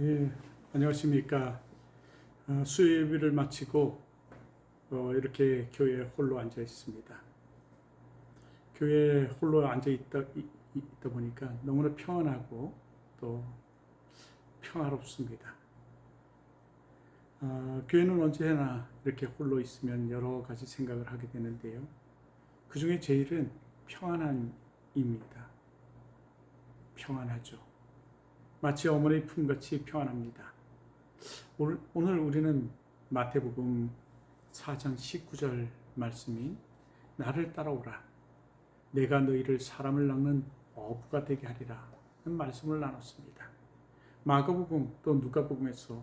예, 안녕하십니까. 어, 수요일을 마치고 어, 이렇게 교회에 홀로 앉아 있습니다. 교회에 홀로 앉아 있다, 이- 있다 보니까 너무나 평안하고 또 평화롭습니다. 어, 교회는 언제나 이렇게 홀로 있으면 여러 가지 생각을 하게 되는데요. 그 중에 제일은 평안함입니다. 평안하죠. 마치 어머니의 품같이 평안합니다. 오늘 우리는 마태복음 4장 19절 말씀인 나를 따라오라. 내가 너희를 사람을 낚는 어부가 되게 하리라. 는 말씀을 나눴습니다. 마가복음 또 누가복음에서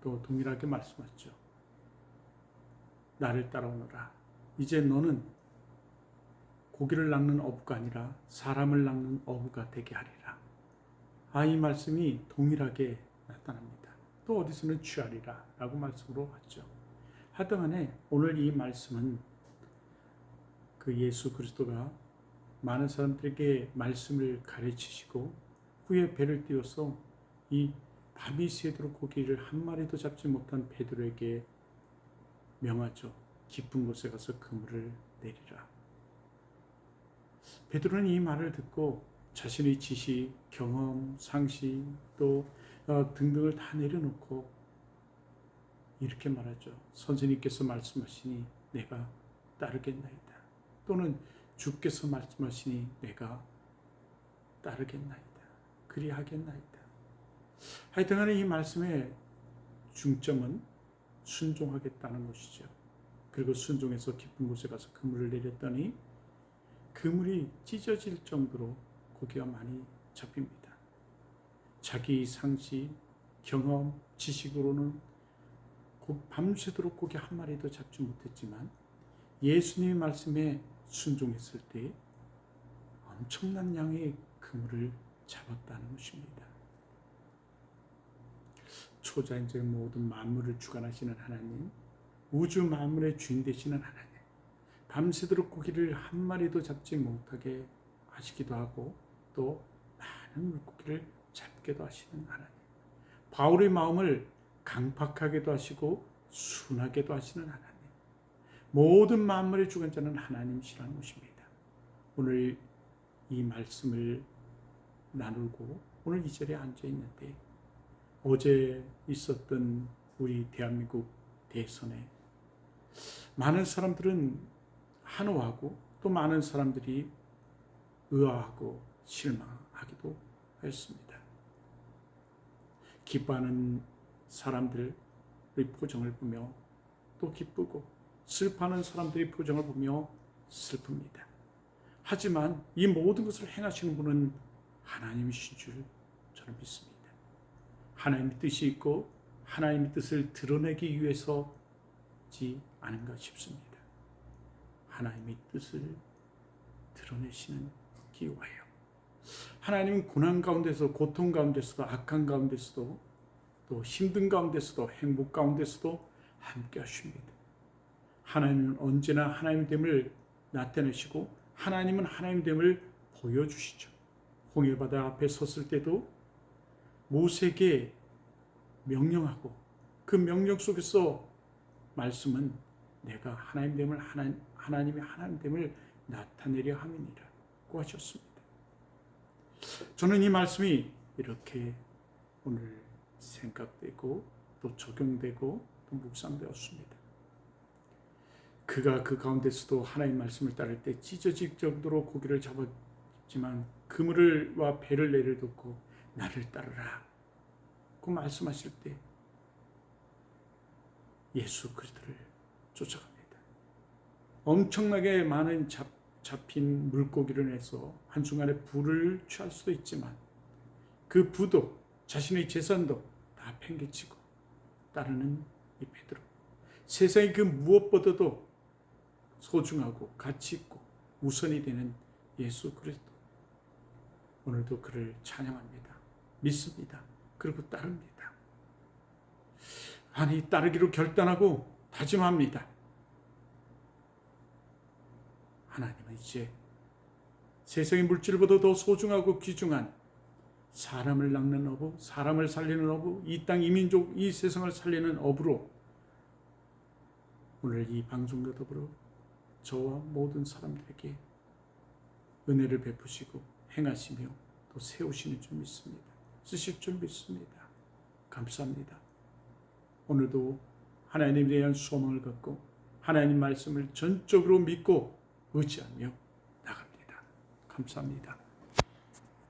또 동일하게 말씀하죠. 나를 따라오너라. 이제 너는 고기를 낚는 어부가 아니라 사람을 낚는 어부가 되게 하리라. 아, 이 말씀이 동일하게 나타납니다. 또 어디서는 취하리라 라고 말씀으로 왔죠. 하여간에 오늘 이 말씀은 그 예수 그리스도가 많은 사람들에게 말씀을 가르치시고 후에 배를 띄워서 이 밤이 새도록 고기를 한 마리도 잡지 못한 베드로에게 명하죠. 깊은 곳에 가서 그물을 내리라. 베드로는 이 말을 듣고 자신의 지식, 경험, 상식 또 어, 등등을 다 내려놓고 이렇게 말하죠. 선생님께서 말씀하시니 내가 따르겠나이다. 또는 주께서 말씀하시니 내가 따르겠나이다. 그리하겠나이다. 하여튼 간에 이 말씀의 중점은 순종하겠다는 것이죠. 그리고 순종해서 깊은 곳에 가서 그물을 내렸더니 그물이 찢어질 정도로 고기가 많이 잡힙니다. 자기 상식, 경험, 지식으로는 고- 밤새도록 고기 한 마리도 잡지 못했지만 예수님의 말씀에 순종했을 때 엄청난 양의 그물을 잡았다는 것입니다. 초자연적 모든 만물을 주관하시는 하나님, 우주 만물의 주인 되시는 하나님, 밤새도록 고기를 한 마리도 잡지 못하게 하시기도 하고 또 많은 물고기를 잡게도 하시는 하나님. 바울의 마음을 강팍하게도 하시고 순하게도 하시는 하나님. 모든 만물의 주관자는 하나님이시라는 것입니다. 오늘 이 말씀을 나누고 오늘 이 자리에 앉아 있는데 어제 있었던 우리 대한민국 대선에 많은 사람들은 한호하고 또 많은 사람들이 의아하고 실망하기도 했습니다. 기뻐하는 사람들의 표정을 보며 또 기쁘고 슬퍼하는 사람들의 표정을 보며 슬픕니다. 하지만 이 모든 것을 행하시는 분은 하나님이신 줄 저는 믿습니다. 하나님의 뜻이 있고 하나님의 뜻을 드러내기 위해서지 않은가 싶습니다. 하나님의 뜻을 드러내시는 기와예요. 하나님은 고난 가운데서 고통 가운데서도 악한 가운데서도 또 힘든 가운데서도 행복 가운데서도 함께 하십니다. 하나님은 언제나 하나님됨을 나타내시고 하나님은 하나님됨을 보여주시죠. 홍해바다 앞에 섰을 때도 모세에게 명령하고 그 명령 속에서 말씀은 내가 하나님됨을 하나, 하나님의 하나님됨을 나타내려 함이니라고 하셨습니다. 저는 이 말씀이 이렇게 오늘 생각되고 또 적용되고 또 묵상되었습니다. 그가 그 가운데서도 하나님 말씀을 따를 때 찢어질 정도로 고기를 잡았지만 그물을와 배를 내려놓고 나를 따르라. 그 말씀하실 때 예수 그리스도를 쫓아갑니다. 엄청나게 많은 잡, 잡힌 물고기를 내서 한순간에 불을 취할 수도 있지만 그 부도 자신의 재산도 다 팽개치고 따르는 이 베드로 세상의 그 무엇보다도 소중하고 가치 있고 우선이 되는 예수 그리스도 오늘도 그를 찬양합니다. 믿습니다. 그리고 따릅니다. 아니 따르기로 결단하고 다짐합니다. 하나님은 이제 세상의 물질보다 더 소중하고 귀중한 사람을 낚는 어부, 사람을 살리는 어부, 이 땅 이민족 이 세상을 살리는 어부로 오늘 이 방송과 더불어 저와 모든 사람들에게 은혜를 베푸시고 행하시며 또 세우시는 줄 믿습니다. 쓰실 줄 믿습니다. 감사합니다. 오늘도 하나님에 대한 소망을 갖고 하나님 말씀을 전적으로 믿고 의지하며 나갑니다. 감사합니다.